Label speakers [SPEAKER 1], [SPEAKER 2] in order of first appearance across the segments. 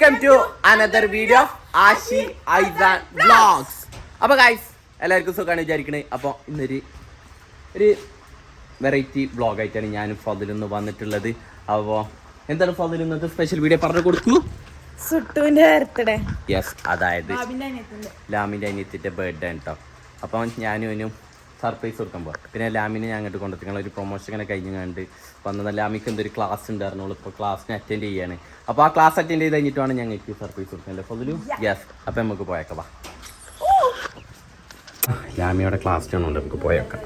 [SPEAKER 1] Welcome to another video of Ashi Aisan vlogs അപ്പൊ guys എല്ലാവർക്കും സുഖമാണ് വിചാരിക്കണേ. അപ്പോൾ ഇന്നൊരു ഒരു വെറൈറ്റി വ്ളോഗ് ആയിട്ടാണ് ഞാനും ഫാദിൽ നിന്ന് വന്നിട്ടുള്ളത്. അപ്പോൾ എന്താണ് ഫതിൽ ഇന്നത്തെ സ്പെഷ്യൽ വീഡിയോ പറഞ്ഞു കൊടുക്കൂ?
[SPEAKER 2] സുട്ടുവിന്റെ ബർത്ത്ഡേ
[SPEAKER 1] യെസ് അതായത് ലാമിന്റെ അനിയത്തിന്റെ ബർത്ത്ഡേ കേട്ടോ അപ്പം ഞാനും സർപ്രൈസ് കൊടുക്കാൻ പോകാം പിന്നെ ലാമിനെ ഞാൻ അങ്ങോട്ട് കൊണ്ടെത്തിക്കണം ഒരു പ്രൊമോഷൻ ഇങ്ങനെ കഴിഞ്ഞ് കണ്ട് വന്നത് ലാമിക്ക് എന്തൊരു ക്ലാസ് ഉണ്ടായിരുന്നു ഇപ്പോൾ ക്ലാസ്സിന് അറ്റൻഡ് ചെയ്യാണ്. അപ്പോൾ ആ ക്ലാസ് അറ്റൻഡ് ചെയ്ത് കഴിഞ്ഞിട്ടാണ് ഞങ്ങൾക്ക് സർപ്രൈസ് കൊടുക്കുന്നത്. ഫതിലു യെസ് അപ്പോൾ നമുക്ക് പോയേക്കാം വാ. ലാമിയുടെ ക്ലാസ് ഉണ്ട് നമുക്ക് പോയേക്കാം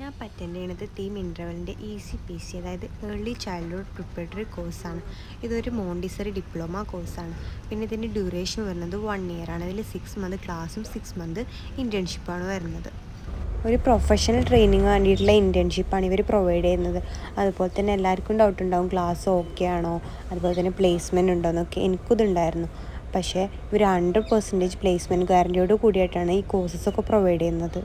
[SPEAKER 3] ഞാൻ അറ്റൻഡ് ചെയ്യണത് ഇന്റർവെലിന്റെ ഇ സി പി സി അതായത് ഏർലി ചൈൽഡ്ഹുഡ് പ്രിപ്പറേറ്ററി കോഴ്സാണ് ഇതൊരു മോണ്ടിസറി ഡിപ്ലോമ കോഴ്സാണ് പിന്നെ ഇതിന്റെ ഡ്യൂറേഷൻ വരുന്നത് വൺ ഇയർ ആണ്. അതിൽ സിക്സ് മന്ത് ക്ലാസ്സും സിക്സ് മന്ത് ഇന്റേൺഷിപ്പാണ് വരുന്നത്. ഒരു പ്രൊഫഷണൽ ട്രെയിനിങ് വേണ്ടിയിട്ടുള്ള ഇന്റേൺഷിപ്പാണ് ഇവർ പ്രൊവൈഡ് ചെയ്യുന്നത്. അതുപോലെ തന്നെ എല്ലാവർക്കും ഡൗട്ട് ഉണ്ടാവും. ക്ലാസ് ഓക്കെ ആണോ? അതുപോലെ തന്നെ പ്ലേസ്മെന്റ് ഉണ്ടോ എന്നൊക്കെ എനിക്കിതുണ്ടായിരുന്നു പക്ഷേ ഇവർ ഹൺഡ്രഡ് പെർസെന്റേജ് പ്ലേസ്മെന്റ് ഗ്യാരന്റിയോട് കൂടിയിട്ടാണ് ഈ കോഴ്സസ് ഒക്കെ പ്രൊവൈഡ് ചെയ്യുന്നത്.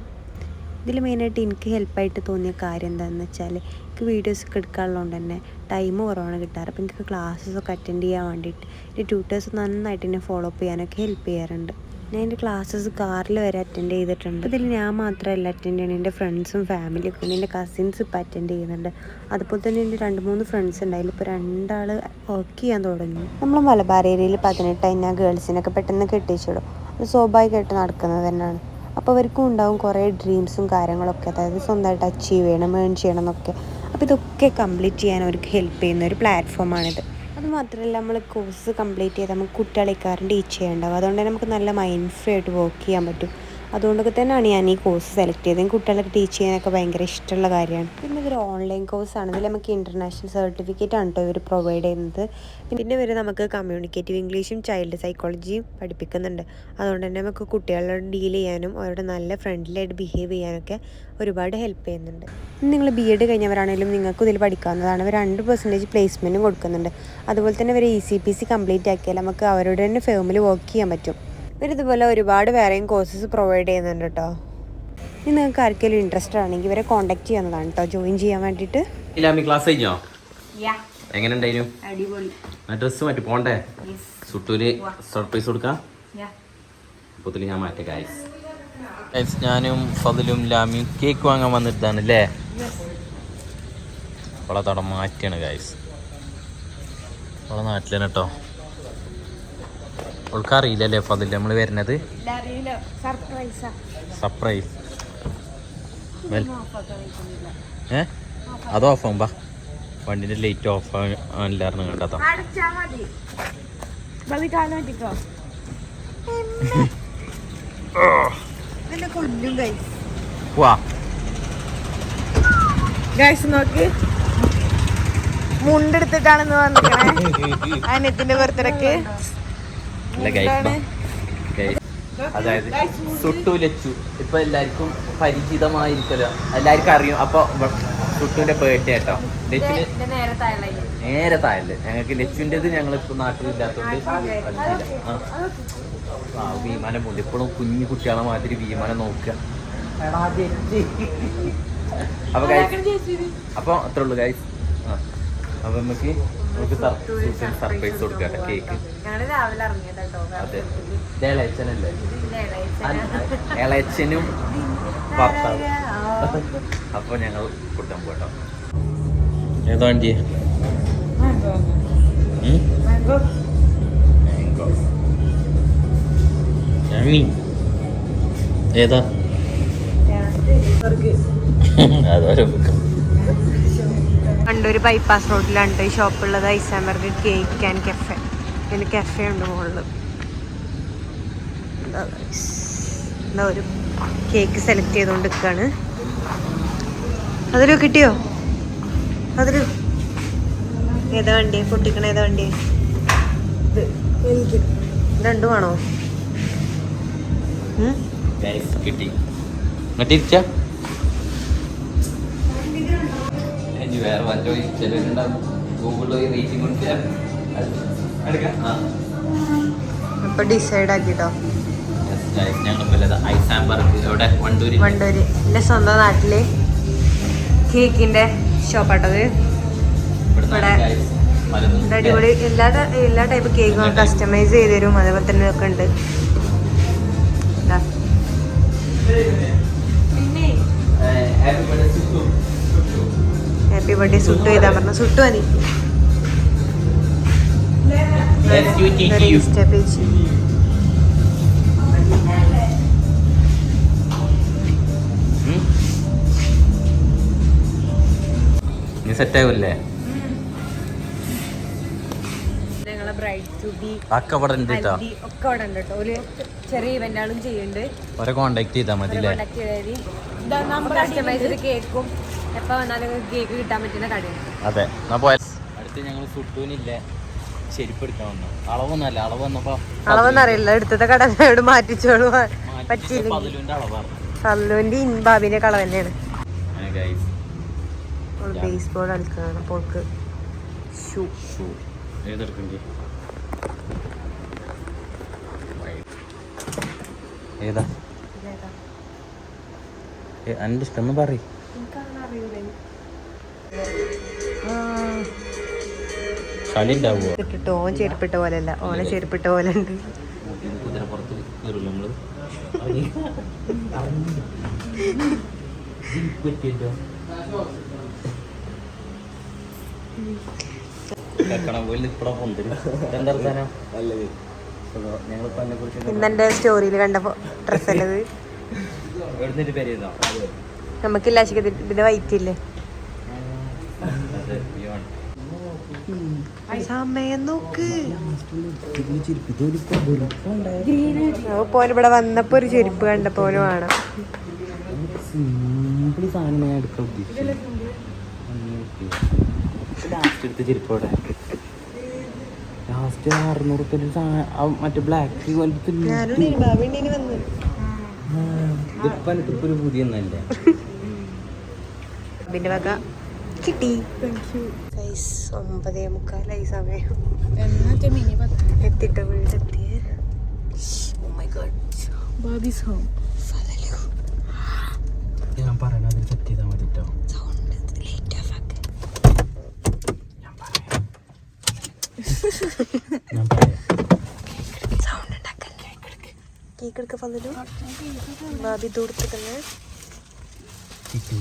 [SPEAKER 3] ഇതിൽ മെയിനായിട്ട് എനിക്ക് ഹെൽപ്പായിട്ട് തോന്നിയ കാര്യം എന്താണെന്ന് വെച്ചാൽ എനിക്ക് വീഡിയോസ് ഒക്കെ എടുക്കാനുള്ളതുകൊണ്ട് തന്നെ ടൈം കുറവാണ് കിട്ടാറ്. അപ്പോൾ എനിക്ക് ക്ലാസ്സസ് ഒക്കെ അറ്റൻഡ് ചെയ്യാൻ വേണ്ടിയിട്ട് എന്റെ ട്യൂട്ടേഴ്സ് നന്നായിട്ട് എന്നെ ഫോളോ അപ്പ് ചെയ്യാനൊക്കെ ഹെൽപ്പ് ചെയ്യാറുണ്ട്. ഞാൻ എന്റെ ക്ലാസ്സസ് കാറിൽ വരെ അറ്റൻഡ് ചെയ്തിട്ടുണ്ട്. ഇതിൽ ഞാൻ മാത്രമല്ല അറ്റൻഡ് ചെയ്യണം എന്റെ ഫ്രണ്ട്സും ഫാമിലിയും പിന്നെ എന്റെ കസിൻസ് ഇപ്പോൾ അറ്റൻഡ് ചെയ്യുന്നുണ്ട്. അതുപോലെ തന്നെ എന്റെ രണ്ട് മൂന്ന് ഫ്രണ്ട്സ് ഉണ്ട്. അതിലിപ്പോൾ രണ്ടാൾ വർക്ക് ചെയ്യാൻ തുടങ്ങി. നമ്മൾ മലബാർ ഏരിയയിൽ പതിനെട്ടായി ഞാൻ ഗേൾസിനൊക്കെ പെട്ടെന്ന് കെട്ടിച്ചിടും അത് സ്വാഭാവികമായിട്ട് നടക്കുന്നത് തന്നെയാണ്. അപ്പോൾ അവർക്കും ഉണ്ടാവും കുറേ ഡ്രീംസും കാര്യങ്ങളൊക്കെ. അതായത് സ്വന്തമായിട്ട് അച്ചീവ് ചെയ്യണം ഏൺ ചെയ്യണം എന്നൊക്കെ. അപ്പോൾ ഇതൊക്കെ കംപ്ലീറ്റ് ചെയ്യാൻ അവർക്ക് ഹെൽപ്പ് ചെയ്യുന്ന ഒരു പ്ലാറ്റ്ഫോമാണിത് അത് മാത്രമല്ല നമ്മൾ കോഴ്സ് കംപ്ലീറ്റ് ചെയ്ത് നമുക്ക് കുട്ടികളെക്കാരും ടീച്ച് ചെയ്യേണ്ടാവും അതുകൊണ്ട് തന്നെ നമുക്ക് നല്ല മൈൻഡ് ഫ്രീ ആയിട്ട് വർക്ക് ചെയ്യാൻ പറ്റും. അതുകൊണ്ടൊക്കെ തന്നെയാണ് ഞാൻ ഈ കോഴ്സ് സെലക്ട് ചെയ്തത്. കുട്ടികളൊക്കെ കുട്ടികളെ ടീച്ച് ചെയ്യാനൊക്കെ ഭയങ്കര ഇഷ്ടമുള്ള കാര്യമാണ്. പിന്നെ ഇതൊരു ഓൺലൈൻ കോഴ്സാണ് ഇതിൽ നമുക്ക് ഇന്റർനാഷണൽ സർട്ടിഫിക്കറ്റ് ആണ് കേട്ടോ ഇവർ പ്രൊവൈഡ് ചെയ്യുന്നത്. പിന്നെ ഇവർ നമുക്ക് കമ്മ്യൂണിക്കേറ്റീവ് ഇംഗ്ലീഷും ചൈൽഡ് സൈക്കോളജിയും പഠിപ്പിക്കുന്നുണ്ട്. അതുകൊണ്ട് തന്നെ നമുക്ക് കുട്ടികളോട് ഡീൽ ചെയ്യാനും അവരോട് നല്ല ഫ്രണ്ട്ലി ആയിട്ട് ബിഹേവ് ചെയ്യാനൊക്കെ ഒരുപാട് ഹെൽപ്പ് ചെയ്യുന്നുണ്ട്. നിങ്ങൾ ബി എഡ് കഴിഞ്ഞവരാണെങ്കിലും നിങ്ങൾക്ക് ഇതിൽ പഠിക്കാവുന്നതാണ്. അവർ രണ്ട് പെർസെന്റേജ് പ്ലേസ്മെന്റും കൊടുക്കുന്നുണ്ട്. അതുപോലെ തന്നെ അവർ E C P C complete ആക്കിയാൽ നമുക്ക് അവരോട് തന്നെ ഫേമിൽ വർക്ക് ചെയ്യാൻ പറ്റും. ഇവരിതുപോലെ ഒരുപാട് വേറെയും കോഴ്സസ് പ്രൊവൈഡ് ചെയ്യുന്നുണ്ട് കേട്ടോ ഇനി നിങ്ങൾക്ക് ആർക്കെങ്കിലും ഇൻട്രസ്റ്റ് ആണെങ്കിൽ ഇവരെ കോൺടാക്ട് ചെയ്യാവുന്നതാണ് കേട്ടോ ജോയിൻ ചെയ്യാൻ വേണ്ടിയിട്ട്.
[SPEAKER 1] ലാമി ക്ലാസ് കഴിഞ്ഞോ? എങ്ങനെ ഉണ്ടായിരുന്നു
[SPEAKER 2] അടിപൊളി.
[SPEAKER 1] ഡ്രസ്സ് മാറ്റി പോണ്ടേ? സുട്ടൂര് സർപ്രൈസ് കൊടുക്കാം? അപ്പത്തിൽ ഞാൻ മാറ്റേ ഗൈസ് ഗൈസ് ഞാനും ഫതിലും ലാമിയും കേക്ക് വാങ്ങാൻ വന്നിട്ടാണ് അല്ലേ അവളെ തടം മാറ്റിയാണ് ഗൈസ് അവളെ നാട്ടിലാണ് കേട്ടോ അവൾക്ക് അറിയില്ലല്ലേ ഫതിൽ നമ്മൾ വരുന്നത്?
[SPEAKER 2] സർപ്രൈസാ
[SPEAKER 1] ഏ? അത് ഓഫ് ആകും ബാ വണ്ടിന്റെ ലൈറ്റ് ഓഫ് ആണില്ലായിരുന്നു
[SPEAKER 2] കണ്ടോ
[SPEAKER 1] വാ.
[SPEAKER 2] ഗൈസ് നോക്ക്. മുണ്ടെടുത്തിട്ടാണെന്ന് വന്നിക്കണേ അനിയത്തിന്റെ ബർത്ത്ഡേക്ക്
[SPEAKER 1] അതായത് സുട്ടു ലച്ചു ഇപ്പൊ എല്ലാവർക്കും പരിചിതമായിരിക്കല്ലോ എല്ലാവർക്കും അറിയും. അപ്പൊ സുട്ടുവിന്റെ ബർത്ത്ഡേ കേട്ടോ ലച്ചുന് നേരെ താഴെ ഞങ്ങൾക്ക് ലച്ചുവിന്റെത് ഞങ്ങൾ ഇപ്പൊ നാട്ടിലില്ലാത്തതുകൊണ്ട്. ആ. വിമാനം പോണ്ട്. ഇപ്പോഴും കുഞ്ഞു കുട്ടികളെ മാതിരി വിമാനം നോക്കുക. അപ്പൊ അപ്പൊ അത്രേ ഉള്ളു ഗൈസ് ആ അപ്പൊ നമുക്ക് നമുക്ക് സർപ്രൈസ് കൊടുക്കാം കേക്ക് അതെ. ഇത് ഇളയച്ചനല്ലേ ഇളയച്ചനും ഭർത്താവ്. അപ്പൊ ഞങ്ങൾ കൂട്ടാൻ പോട്ടോ ഏതാ വണ്ടി ഏതാ? അതൊരു
[SPEAKER 3] കണ്ടൊരു ബൈപ്പാസ് റോഡിലുണ്ട് ഈ ഷോപ്പുള്ളത് ഐസാമർഗ് കേക്ക് ആൻഡ് കഫേ പിന്നെ കഫേ ഉണ്ട് മുകളിൽ എന്താ ഒരു കേക്ക് സെലക്ട് ചെയ്തുകൊണ്ട് നിൽക്കുകയാണ് അതിലോ കിട്ടിയോ? അതൊരു ഏതാ വണ്ടി പൊട്ടിക്കണ ഏതാ വണ്ടി വേണോ രണ്ടും ഉം?
[SPEAKER 1] കിട്ടി. എന്നിട്ട് വേറെ മറ്റോ ചിലരുണ്ടാവും ഗൂഗിളിൽ പോയി റേറ്റിംഗ് എടുക്കാം. ആ.
[SPEAKER 3] ഇപ്പൊ ഡിസൈഡ് ആക്കിട്ടോ
[SPEAKER 1] വണ്ടൂര്.
[SPEAKER 3] എന്റെ സ്വന്തം നാട്ടിൽ കേക്കിന്റെ ഷോപ്പാട്ടത് ഇവിടെ അടിപൊളി. എല്ലാ എല്ലാ ടൈപ്പ് കേക്കും കസ്റ്റമൈസ് ചെയ്ത് തരും. അതേപോലെ തന്നെ ഒക്കെ ഉണ്ട്. ഇതാ.
[SPEAKER 1] ഹാപ്പി ബർത്ത്ഡേ സുട്ടു
[SPEAKER 3] ഹാപ്പി ചെയ്താ പറഞ്ഞു സുട്ടു മതി ഇൻസ്റ്റാ പേജ്
[SPEAKER 1] നീ സെറ്റ്
[SPEAKER 3] ചെറിയ ഇവന്റുകളും ചെയ്യുന്നുണ്ട്.
[SPEAKER 1] അവരെ കോണ്ടാക്ട് ചെയ്താൽ മതി
[SPEAKER 3] കേക്കും. എപ്പോ വന്നാലും കേക്ക് കിട്ടാൻ പറ്റുന്ന കടയാണ്.
[SPEAKER 1] അതെ അടുത്ത് ഞങ്ങൾ ഫുഡൂനില്ലേ ചെരുപ്പ് എടുക്കാൻ വന്നു. അളവൊന്നല്ല അളവ് വന്നപ്പോ
[SPEAKER 3] അളവെന്നറിയില്ല എടുത്തത്തെ കടനോട് മാറ്റിച്ചോളൂ.
[SPEAKER 1] പതിലുവിന്റെ അളവാണ്
[SPEAKER 3] കല്ലുവിന്റെ ഇൻബാബിന്റെ കളർ തന്നെയാണ്.
[SPEAKER 1] അങ്ങനെ ഗൈസ്
[SPEAKER 3] ബേസ് ബോൾ കളിക്കുകയാണ് അപ്പോൾ ഷൂ
[SPEAKER 1] ഷൂ ഏതെടുക്കണ്ടേ? ഏതാ? അന്റെ ഇഷ്ടം ഒന്ന് പറയും. കളി ഉണ്ടാവുമോ
[SPEAKER 3] ഇട്ടിട്ട് ഓൻ ചെരുപ്പിട്ട പോലെ അല്ല ഓനെ ചെരുപ്പിട്ട പോലെ ഉണ്ട്.
[SPEAKER 1] കുതിരപ്പുറത്ത്
[SPEAKER 3] ഇന്നെന്റെ സ്റ്റോറിയിൽ കണ്ടപ്പോ ഡ്രസ് അല്ലത് നമുക്കില്ല ഇതിന്റെ വൈറ്റ് ഇല്ലേ? സമയം നോക്ക്. ഇവിടെ വന്നപ്പോ ഒരു ചെരുപ്പ് കണ്ടപ്പോ ഓന് വേണം.
[SPEAKER 1] സിമ്പിൾ സാധനം ഞാൻ എടുക്കാൻ ഉദ്ദേശിച്ചത്. ലാസ്റ്റ് എടുത്ത് ചെരുപ്പോടെ ലാസ്റ്റ് അറുന്നൂറ് റുപ്യ മറ്റേ ബ്ലാക്ക്
[SPEAKER 3] ഞാനും ബാബിന്റെ വന്നു.
[SPEAKER 1] ഇതിപ്പോ എനിക്കിപ്പോ ഒരു പുതിയ ഒന്നല്ലേ?
[SPEAKER 3] പിന്നെ വക. കിട്ടി. ഒമ്പതേ മുക്കാലായി സമയം. എത്തിട്ട വീടെത്തിയ? Oh my God.
[SPEAKER 2] ബാബീസ് ഹോം
[SPEAKER 3] ഫലലു.
[SPEAKER 1] ഞാൻ പറയണ അതിൽ സെറ്റ് ചെയ്താൽ മതി കേട്ടോ
[SPEAKER 3] Sound late ആക്ക്.
[SPEAKER 1] ഞാൻ പറയാം
[SPEAKER 3] Sound ഉണ്ടാക്കല്ലേ. കേക്ക് എടുക്ക ഫലലു. ബാബി ദൂരത്തേക്കല്ലേ
[SPEAKER 1] ചിക്കൻ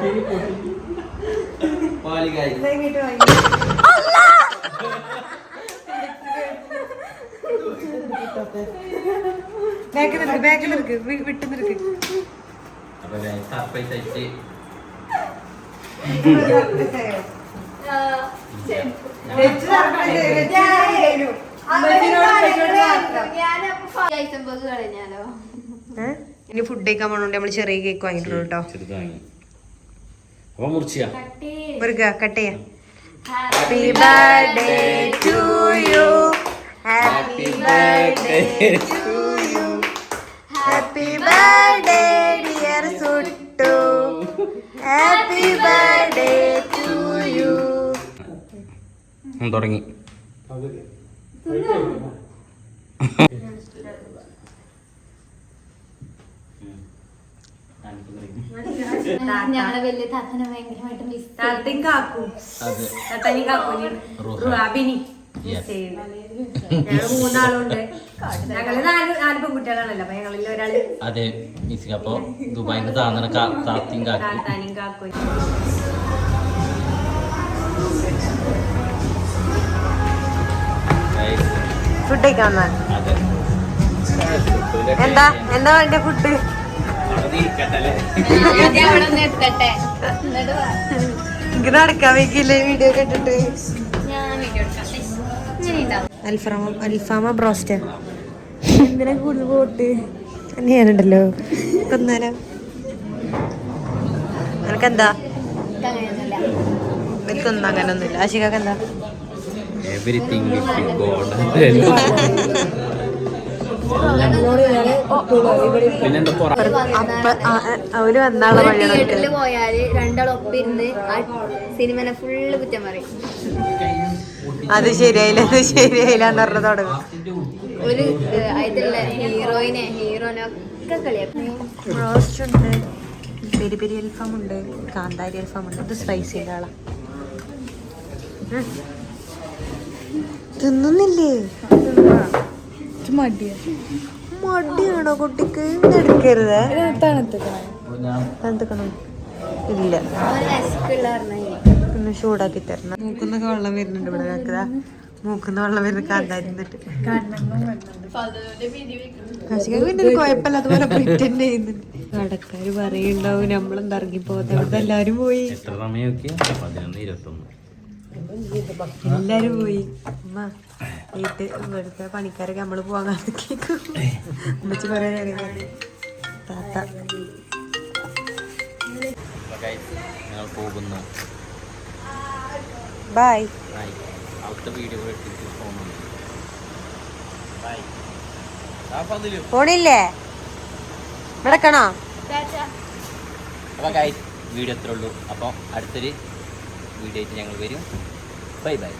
[SPEAKER 1] പാലിക്കായി
[SPEAKER 3] നിൽക്ക് നിൽക്ക് വിട്ട് നിൽക്ക്? ഇനി ഫുഡ് കഴിക്കാൻ പോണോണ്ട് നമ്മൾ ചെറിയ കേക്ക് വാങ്ങിയിട്ടുള്ളൂ കേട്ടോ കട്ട് ചെയ്യാം. Happy birthday to you happy birthday to you happy birthday dear Suttu happy birthday to you
[SPEAKER 1] തുടങ്ങി.
[SPEAKER 2] ഞങ്ങളെ വലിയ താത്തനെ ഭയങ്കരമായിട്ട് മിസ്
[SPEAKER 3] താത്തയും കാക്കും. കാക്കും
[SPEAKER 1] റുഹ.
[SPEAKER 3] റുഹാബിനി
[SPEAKER 1] Yes.
[SPEAKER 3] ഞങ്ങൾ മൂന്നാളുണ്ട്. ഞങ്ങൾ നാല് നാല് പെൺകുട്ടികളാണല്ലോ അപ്പൊ ഞങ്ങളിൽ ഒരാൾ
[SPEAKER 1] അതെ മിസ്സിക്ക് അപ്പൊ ദുബായിന്ന് താന്നണ താത്തിയും കാക്കി
[SPEAKER 3] താത്താനും കാക്കും ഫുഡ് കഴിക്കാൻ വന്നാൽ
[SPEAKER 1] അതെ.
[SPEAKER 3] എന്താ എന്താ വേണ്ട ഫുഡ്? ഇങ്ങനെ നടക്കാൻ വെക്കില്ലേ വീഡിയോ കണ്ടിട്ട്
[SPEAKER 2] ഞാൻ വീഡിയോ എടുക്കാം. ഇങ്ങനെ ഉണ്ടാവും
[SPEAKER 3] അൽഫാമ അൽഫാമ ബ്രോസ്റ്റ്. എന്തിനാ കൂടുതൽ പോട്ട്? ഞാനുണ്ടല്ലോ. കൊന്നാലോ നിനക്കെന്താ? അങ്ങനൊന്നുമില്ല. ആശികൊക്കെ എന്താ
[SPEAKER 1] എവറിത്തിങ്
[SPEAKER 3] അവർ വന്നാളെ
[SPEAKER 2] തിയേറ്ററിൽ പോയാൽ സിനിമനെ ഫുള്ള് കുറ്റം പറയും.
[SPEAKER 3] അത് ശരിയായില്ല അത് ശരിയായില്ല എന്ന് പറഞ്ഞു തുടങ്ങും.
[SPEAKER 2] ഒരു ഇതിലുള്ള ഹീറോയിനെ ഹീറോനെ ഒക്കെ കളിയാക്കും.
[SPEAKER 3] റോസ്റ്റ് ഉണ്ട് പെരി പെരി അൽഫാം ഉണ്ട് കാന്താരി അൽഫാം ഉണ്ട് ഇത് സ്പൈസി ആളാ. തിന്നുന്നില്ലേ? മടിയാണോ കുട്ടിക്ക്? എടുക്കരുത്. തണുത്തക്കണം. ഇല്ല. പിന്നെ ചൂടാക്കി തരണം. മൂക്കുന്നൊക്കെ വെള്ളം വരുന്നുണ്ട് ഇവിടെ കേൾക്കതാ മൂക്കുന്ന വെള്ളം വരുന്ന കണ്ടായിരുന്നിട്ട് പിന്നെ ഒരു കുഴപ്പമില്ല അതുപോലെ പ്രിറ്റൻഡ് ചെയ്യുന്നുണ്ട്. കടക്കാര് പറയുണ്ടാവും നമ്മളെന്താ ഇറങ്ങി പോകാത്ത ഇവിടെ എല്ലാരും പോയി എല്ലാരും പോയി. അമ്മ വീട്ട് ഇവിടുത്തെ പണിക്കാരൊക്കെ നമ്മൾ പോകാൻ കാത്തിക്കും ഉമ്മച്ചി കാത്തി. താത്ത.
[SPEAKER 1] ഞങ്ങൾ പോകുന്നു
[SPEAKER 3] ബൈ
[SPEAKER 1] ബൈ അവിടുത്തെ വീഡിയോ എടുത്തിട്ട് പോകുന്നുണ്ട് ബൈ ആ പതിലും
[SPEAKER 3] പോണില്ലേ ഫോണില്ലേ? നടക്കണോ
[SPEAKER 1] അപ്പോൾ വീഡിയോ എത്ര ഉള്ളൂ. അപ്പോൾ അടുത്തൊരു വീഡിയോ ആയിട്ട് ഞങ്ങൾ വരും. Bye bye